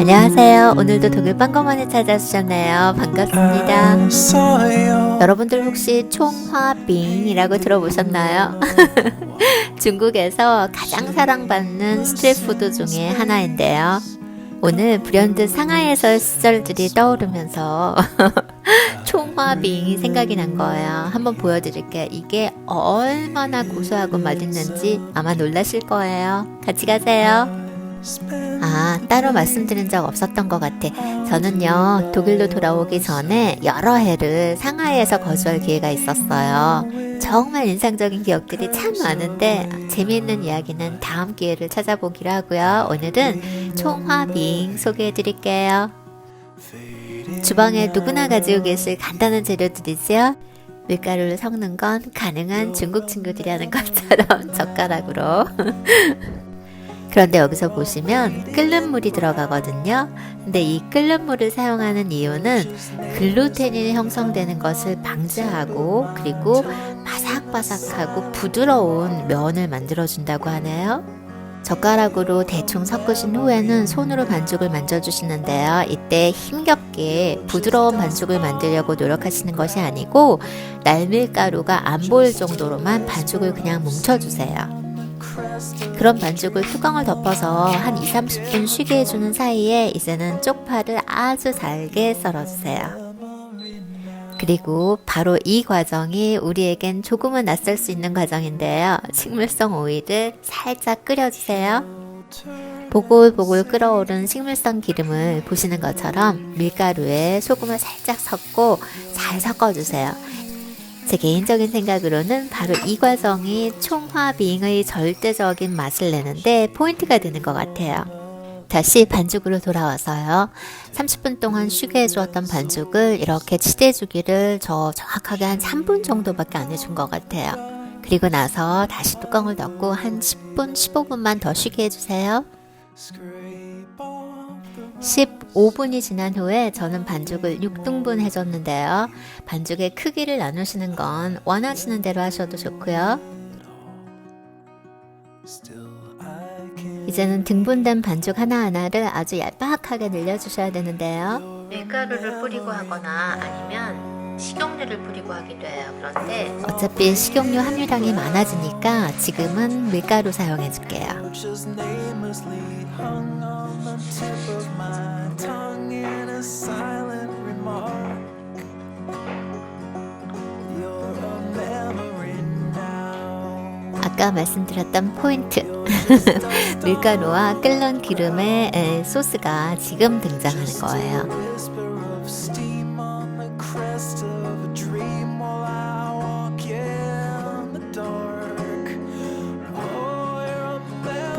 안녕하세요. 오늘도 독일 빵거만에 찾아주셨네요. 반갑습니다. 여러분들 혹시 총화빙이라고 들어보셨나요? 중국에서 가장 사랑받는 스트리트푸드 중에 하나인데요. 오늘 불현듯 상하이에서 시절들이 떠오르면서 총화빙이 생각이 난 거예요. 한번 보여드릴게요. 이게 얼마나 고소하고 맛있는지 아마 놀라실 거예요. 같이 가세요. 아, 따로 말씀드린 적 없었던 것 같아. 저는요, 독일로 돌아오기 전에 여러 해를 상하이에서 거주할 기회가 있었어요. 정말 인상적인 기억들이 참 많은데, 재미있는 이야기는 다음 기회를 찾아보기로 하고요. 오늘은 총화빙 소개해 드릴게요. 주방에 누구나 가지고 계실 간단한 재료들이지요. 밀가루를 섞는 건 가능한 중국 친구들이 하는 것처럼 젓가락으로. 그런데 여기서 보시면 끓는 물이 들어가거든요. 근데 이 끓는 물을 사용하는 이유는 글루텐이 형성되는 것을 방지하고 그리고 바삭바삭하고 부드러운 면을 만들어준다고 하네요. 젓가락으로 대충 섞으신 후에는 손으로 반죽을 만져주시는데요. 이때 힘겹게 부드러운 반죽을 만들려고 노력하시는 것이 아니고 날밀가루가 안 보일 정도로만 반죽을 그냥 뭉쳐주세요. 그런 반죽을 뚜껑을 덮어서 한 2, 30분 쉬게 해주는 사이에 이제는 쪽파를 아주 잘게 썰어주세요. 그리고 바로 이 과정이 우리에겐 조금은 낯설 수 있는 과정인데요. 식물성 오일을 살짝 끓여주세요. 보글보글 끓어오른 식물성 기름을 보시는 것처럼 밀가루에 소금을 살짝 섞고 잘 섞어주세요. 제 개인적인 생각으로는 바로 이 과정이 총화빙의 절대적인 맛을 내는데 포인트가 되는 것 같아요. 다시 반죽으로 돌아와서요. 30분 동안 쉬게 해주었던 반죽을 이렇게 치대주기를 저 정확하게 한 3분 정도밖에 안 해준 것 같아요. 그리고 나서 다시 뚜껑을 덮고 한 10분, 15분만 더 쉬게 해주세요. 15분이 지난 후에 저는 반죽을 6등분 해줬는데요. 반죽의 크기를 나누시는 건 원하시는 대로 하셔도 좋고요. 이제는 등분된 반죽 하나하나를 아주 얄팍하게 늘려주셔야 되는데요. 밀가루를 뿌리고 하거나 아니면 식용유를 뿌리고 하기도 해요. 그런데 어차피 식용유 함유량이 많아지니까 지금은 밀가루 사용해 줄게요. 아까 말씀드렸던 포인트. 밀가루와 끓는 기름의 에, 소스가 지금 등장하는 거예요.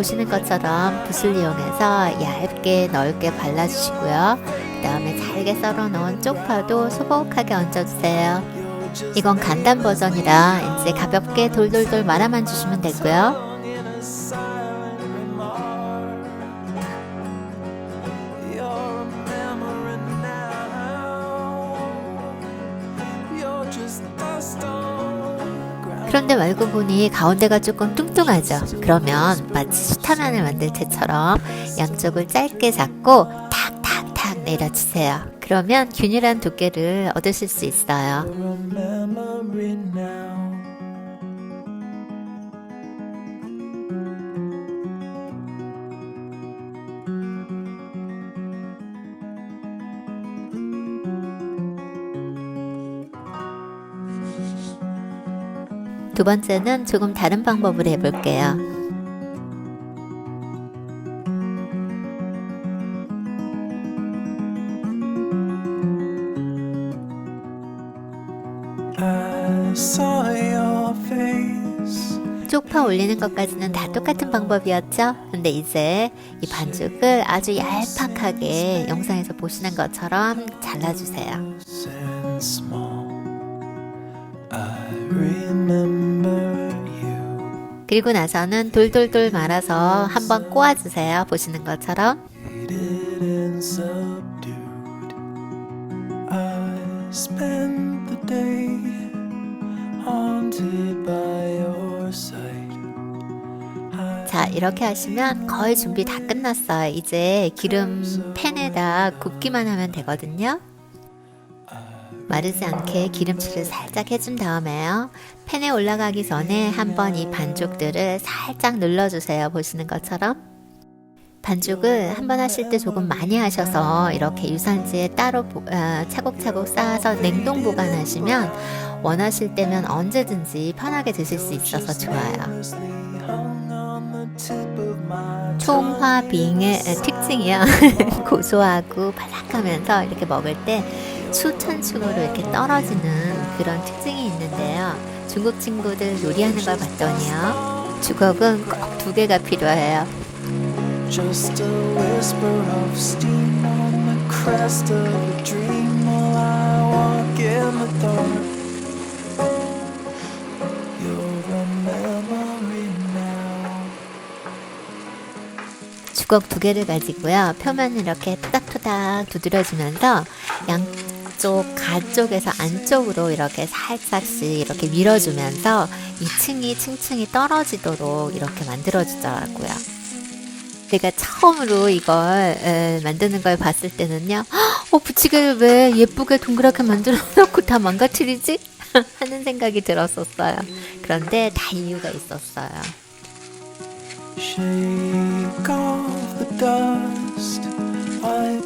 보시는 것처럼 붓을 이용해서 얇게 넓게 발라주시고요. 그 다음에 잘게 썰어놓은 쪽파도 소복하게 얹어주세요. 이건 간단 버전이라 이제 가볍게 돌돌돌 말아만 주시면 되고요. 그런데 말고 보니 가운데가 조금 뚱뚱하죠. 그러면 마치 수타면을 만들 때처럼 양쪽을 짧게 잡고 탁탁탁 내려주세요. 그러면 균일한 두께를 얻으실 수 있어요. 두 번째는 조금 다른 방법으로 해볼게요. 쪽파 올리는 것까지는 다 똑같은 방법이었죠? 근데 이제 이 반죽을 아주 얄팍하게 영상에서 보시는 것처럼 잘라주세요. 그리고 나서는 돌돌돌 말아서 한번 꼬아주세요. 보시는 것처럼. 자, 이렇게 하시면 거의 준비 다 끝났어요. 이제 기름 팬에다 굽기만 하면 되거든요. 마르지 않게 기름칠을 살짝 해준 다음에요. 팬에 올라가기 전에 한번 이 반죽들을 살짝 눌러주세요. 보시는 것처럼. 반죽을 한 번 하실 때 조금 많이 하셔서 이렇게 유산지에 따로 보- 어, 차곡차곡 쌓아서 냉동 보관하시면 원하실 때면 언제든지 편하게 드실 수 있어서 좋아요. 총화빙의 특징이요. 고소하고 바삭하면서 이렇게 먹을 때 추천층으로 이렇게 떨어지는 그런 특징이 있는데요. 중국 친구들 요리하는 걸 봤더니요. 주걱은 꼭 두 개가 필요해요. 주걱 두 개를 가지고요. 표면을 이렇게 토닥토닥 두드려주면서 양쪽 가쪽에서 안쪽으로 이렇게 살짝씩 이렇게 밀어주면서 2층이 층층이 떨어지도록 이렇게 만들어주더라고요. 제가 처음으로 이걸 에, 만드는 걸 봤을 때는요. 어, 부치개를 왜 예쁘게 동그랗게 만들어 놓고 다 망가뜨리지? 하는 생각이 들었었어요. 그런데 다 이유가 있었어요.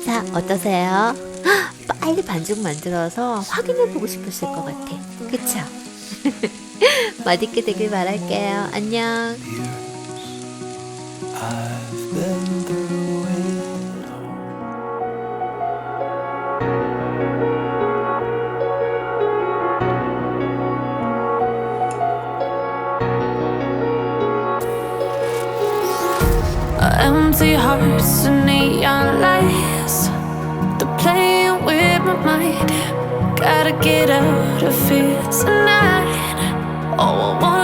자, 어떠세요? 헉, 빨리 반죽 만들어서 확인해 보고 싶으실 것 같아. 그쵸? 맛있게 되길 바랄게요. 안녕. Empty hearts and neon lights. They're playing with my mind. Gotta get out of here tonight. Oh, I wanna